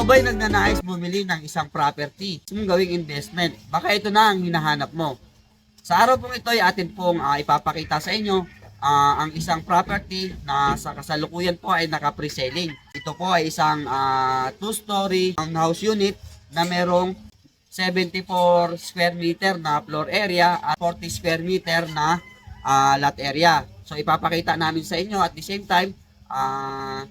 Ikaw ba'y nagnanais bumili ng isang property mong gawing investment? Baka ito na ang hinahanap mo. Sa araw pong ito ay atin pong ah, ipapakita sa inyo ah, ang isang property na sa kasalukuyan po ay naka-pre-selling. Ito po ay isang ah, two-story townhouse unit na merong 74 square meter na floor area at 40 square meter na ah, lot area. So ipapakita namin sa inyo at the same time ah,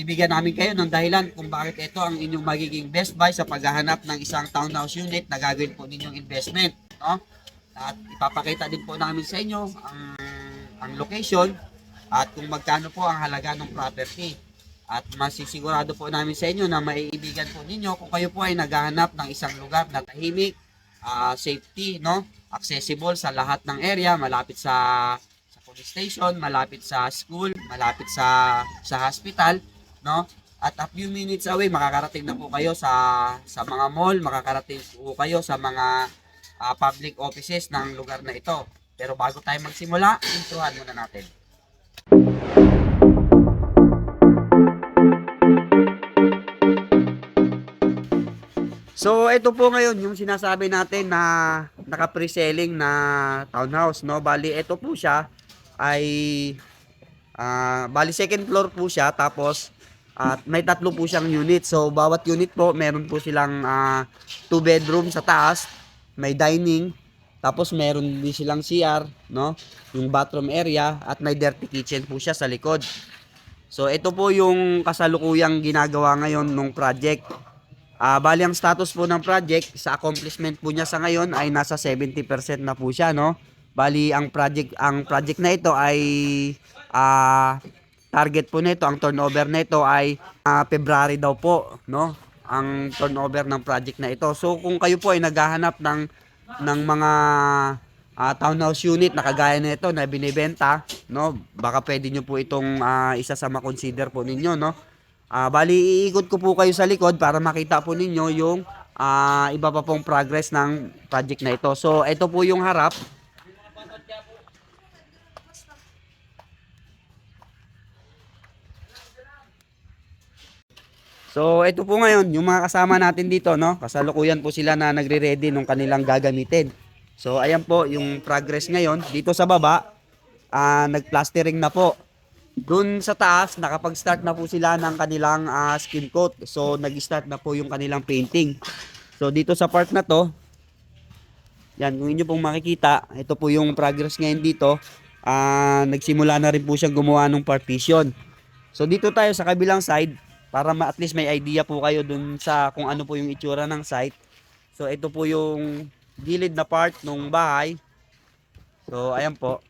bibigyan namin kayo ng dahilan kung bakit ito ang inyong magiging best buy sa paghahanap ng isang townhouse unit na gagawin po ninyong investment, no? At ipapakita din po namin sa inyo ang ang location at kung magkano po ang halaga ng property. At masisigurado po namin sa inyo na maiibigan po ninyo kung kayo po ay naghahanap ng isang lugar na tahimik, ah, safety, no? Accessible sa lahat ng area, malapit sa sa police station, malapit sa school, malapit sa sa hospital, no? At a few minutes away makakarating na po kayo sa sa mga mall, makakarating po kayo sa mga ah, public offices ng lugar na ito. Pero bago tayo magsimula, introhan muna natin. So, ito po ngayon yung sinasabi natin na naka-pre-selling na townhouse, no? Bali, ito po siya ay ah, bali second floor po siya tapos at may tatlo po siyang unit. So, bawat unit po meron po silang ah, two bedroom sa taas, may dining, tapos meron din silang CR, no? Yung bathroom area at may dirty kitchen po siya sa likod. So, ito po yung kasalukuyang ginagawa ngayon nung project. Ah, bali ang status po ng project sa accomplishment po niya sa ngayon ay nasa 70% na po siya, no? Bali ang project ang project na ito ay ah target po nito, ang turnover nito ay ah, February daw po, no? Ang turnover ng project na ito. So kung kayo po ay naghahanap ng ng mga ah, townhouse unit na kagaya nito na binibenta, no? Baka pwede nyo po itong ah, isa sa ma-consider po ninyo, no? Ah, bali iikot ko po kayo sa likod para makita po ninyo yung ah, iba pa pong progress ng project na ito. So ito po yung harap. So ito po ngayon yung mga kasama natin dito, no? Kasalukuyan po sila na nagre-ready nung kanilang gagamitin. So ayan po yung progress ngayon dito sa baba. ah nagplastering na po. Doon sa taas, nakapag-start na po sila ng kanilang ah, skin coat. So, nag-start na po yung kanilang painting. So, dito sa part na to, yan, kung inyo pong makikita, ito po yung progress ngayon dito. Ah, nagsimula na rin po siya gumawa ng partition. So, dito tayo sa kabilang side, para ma- at least may idea po kayo dun sa kung ano po yung itsura ng site. So, ito po yung gilid na part ng bahay. So, ayan po.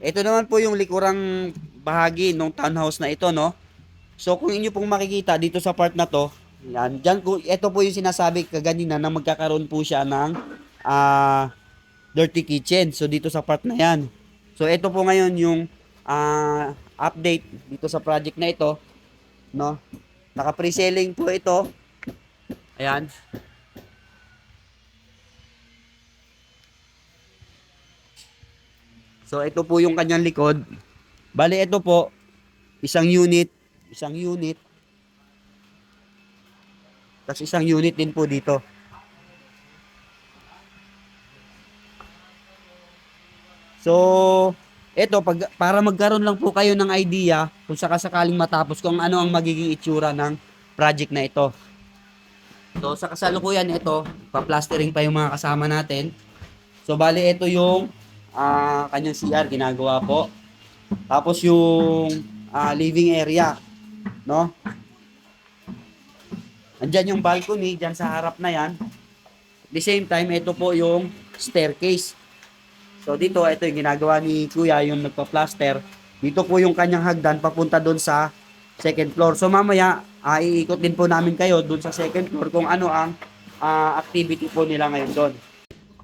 Ito naman po yung likurang bahagi ng townhouse na ito, no? So, kung inyo pong makikita dito sa part na to, yan, dyan, ito po yung sinasabi kaganina na magkakaroon po siya ng ah, dirty kitchen. So, dito sa part na yan. So, ito po ngayon yung ah, update dito sa project na ito, no? Naka-pre-selling po ito. Ayan. So ito po yung kanyang likod. Bali ito po isang unit, isang unit. Tapos isang unit din po dito. So, ito pag para magkaroon lang po kayo ng idea kung sakasakaling matapos kung ano ang magiging itsura ng project na ito. So, sa kasalukuyan ito, pa-plastering pa yung mga kasama natin. So, bali ito yung ah kanyang CR ginagawa po. Tapos yung ah, living area, no? Andiyan yung balcony diyan sa harap na 'yan. At the same time, ito po yung staircase. So dito, ito yung ginagawa ni Kuya, yung nagpa-plaster. Dito po yung kanyang hagdan papunta doon sa second floor. So mamaya, ah, iikot din po namin kayo doon sa second floor kung ano ang ah, activity po nila ngayon doon.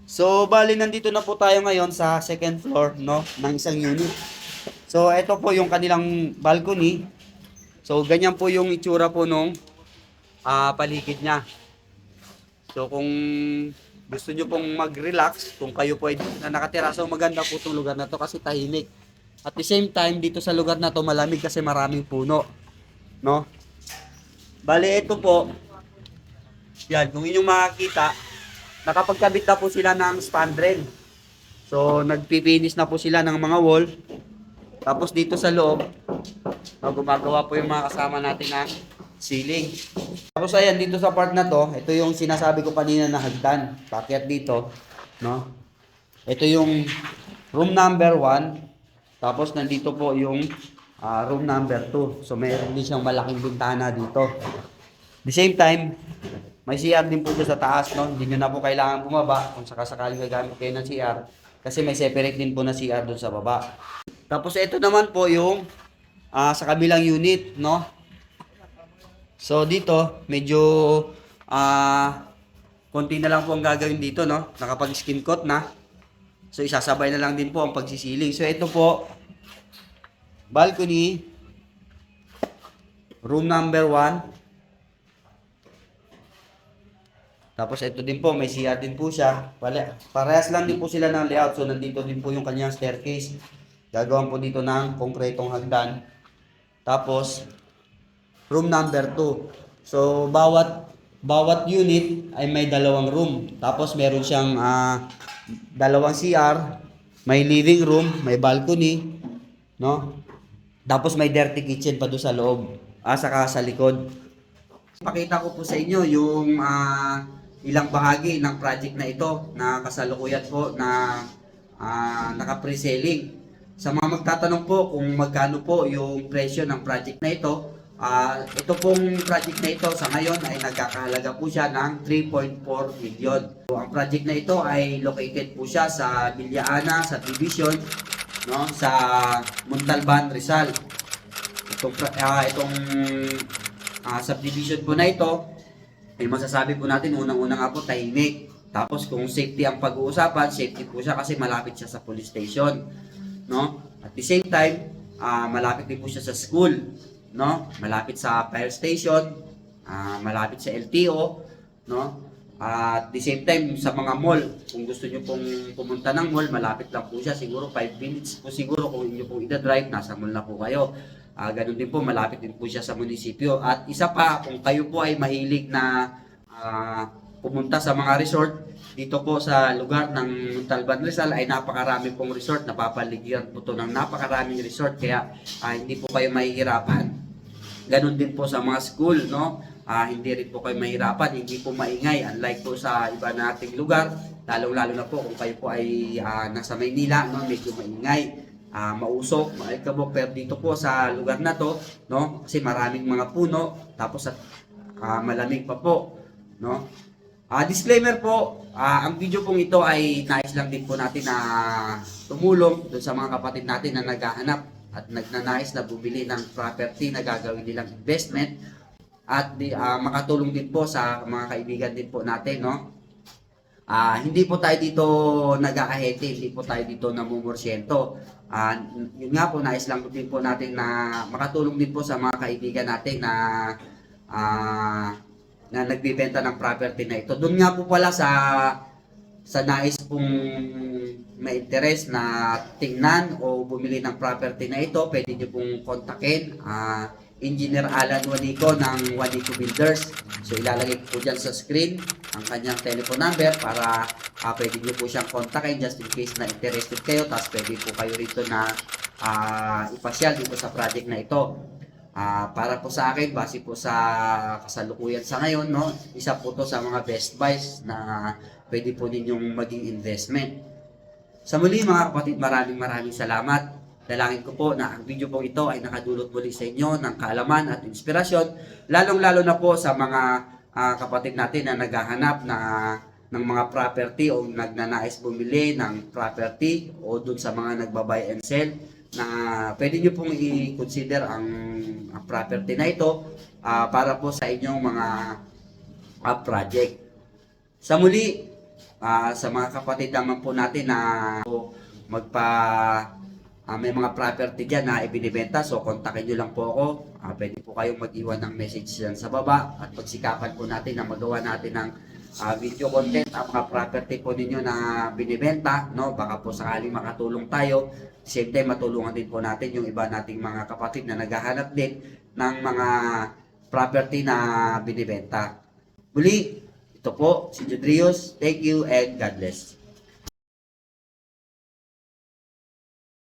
So, bali nandito na po tayo ngayon sa second floor, no, ng isang unit. So, ito po yung kanilang balcony. So, ganyan po yung itsura po nung ah, paligid niya. So, kung gusto nyo pong mag-relax, kung kayo po ay na nakatira, so maganda po itong lugar na to kasi tahimik. At the same time, dito sa lugar na to malamig kasi maraming puno. no? Bale, ito po, yan, kung inyong makakita, nakapagkabit na po sila ng spandrel. So, nagpipinis na po sila ng mga wall. Tapos dito sa loob, ah, gumagawa po yung mga kasama natin na ceiling. Tapos ayan, dito sa part na to, ito yung sinasabi ko kanina na hagdan. Pakyat dito, no? Ito yung room number 1. Tapos nandito po yung ah, room number 2. So mayroon din siyang malaking bintana dito. The same time, may CR din po dyan sa taas, no? Hindi nyo na po kailangan bumaba kung sakasakaling gagamit kayo ng CR. Kasi may separate din po na CR doon sa baba. Tapos ito naman po yung ah, sa kabilang unit, no? So dito, medyo ah konti na lang po ang gagawin dito, no? Nakapag skin coat na. So isasabay na lang din po ang pagsisiling. So ito po, balcony, room number 1. Tapos ito din po, may CR din po siya. Pare- Parehas lang din po sila ng layout. So nandito din po yung kanyang staircase. Gagawan po dito ng konkretong hagdan. Tapos, room number 2. So, bawat bawat unit ay may dalawang room. Tapos, meron siyang ah, dalawang CR, may living room, may balcony, no? Tapos, may dirty kitchen pa doon sa loob, ah, saka sa likod. Pakita ko po sa inyo yung ah, ilang bahagi ng project na ito na kasalukuyan po na ah, naka-pre-selling. Sa mga magtatanong po kung magkano po yung presyo ng project na ito, ah, ito pong project na ito sa ngayon ay nagkakahalaga po siya ng 3.4 million. So, ang project na ito ay located po siya sa Villana, sa Division, no, sa Montalban, Rizal. Itong, ah, itong ah, subdivision po na ito, ay masasabi po natin unang-una nga po tahimik. Tapos kung safety ang pag-uusapan, safety po siya kasi malapit siya sa police station, no? At the same time, ah, malapit din po siya sa school, no? Malapit sa fire station, ah, malapit sa LTO, no? At the same time sa mga mall, kung gusto niyo pong pumunta ng mall, malapit lang po siya, siguro 5 minutes po siguro kung inyo pong ida-drive, nasa mall na po kayo. Ah, ganun din po, malapit din po siya sa munisipyo. At isa pa, kung kayo po ay mahilig na ah, pumunta sa mga resort, dito po sa lugar ng Talban Rizal ay napakarami pong resort, napapaligiran po to ng napakaraming resort, kaya ah, hindi po kayo mahihirapan. Ganun din po sa mga school, no? Ah, hindi rin po kayo mahirapan, hindi po maingay, unlike po sa iba nating lugar, lalong-lalo na po kung kayo po ay ah, nasa Maynila, no? medyo maingay ah mausok, maalikabok pero dito po sa lugar na to, no? Kasi maraming mga puno, tapos at ah, malamig pa po, no? Ah, disclaimer po, ah, ang video pong ito ay nais lang din po natin na tumulong doon sa mga kapatid natin na naghahanap at nagnanais na bumili ng property na gagawin nilang investment at ah, makatulong din po sa mga kaibigan din po natin, no? Ah, hindi po tayo dito nag-aahete, hindi po tayo dito namumursyento. Ah, yun nga po, nais lang din po natin na makatulong din po sa mga kaibigan natin na ah, na nagbibenta ng property na ito. Doon nga po pala sa sa nais pong may interest na tingnan o bumili ng property na ito, pwede niyo pong kontakin ah, Engineer Alan Wanico ng Wanico Builders. So ilalagay ko po dyan sa screen ang kanyang telephone number para ah, pwede niyo po siyang kontakin just in case na interested kayo. Tapos pwede po kayo rito na ah, ipasyal dito sa project na ito. Ah, para po sa akin, base po sa kasalukuyan sa ngayon, no, isa po to sa mga best buys na pwede po ninyong maging investment. Sa muli mga kapatid, maraming maraming salamat. Dalangin ko po na ang video pong ito ay nakadulot muli sa inyo ng kaalaman at inspirasyon, lalong-lalo na po sa mga ah, kapatid natin na naghahanap na ng mga property o nagnanais bumili ng property o dun sa mga nagbabay and sell na pwede nyo pong i-consider ang, ang property na ito ah, para po sa inyong mga ah, project. Sa muli, ah, sa mga kapatid naman po natin na magpa ah, may mga property dyan na ibinibenta, so kontakin nyo lang po ako. Ah, pwede po kayong mag-iwan ng message dyan sa baba at pagsikapan po natin na magawa natin ng ah, video content ang mga property po ninyo na binibenta, no? Baka po sakaling makatulong tayo. Same time, matulungan din po natin yung iba nating mga kapatid na naghahanap din ng mga property na binibenta. Muli, ito po si Judrius. Thank you and God bless.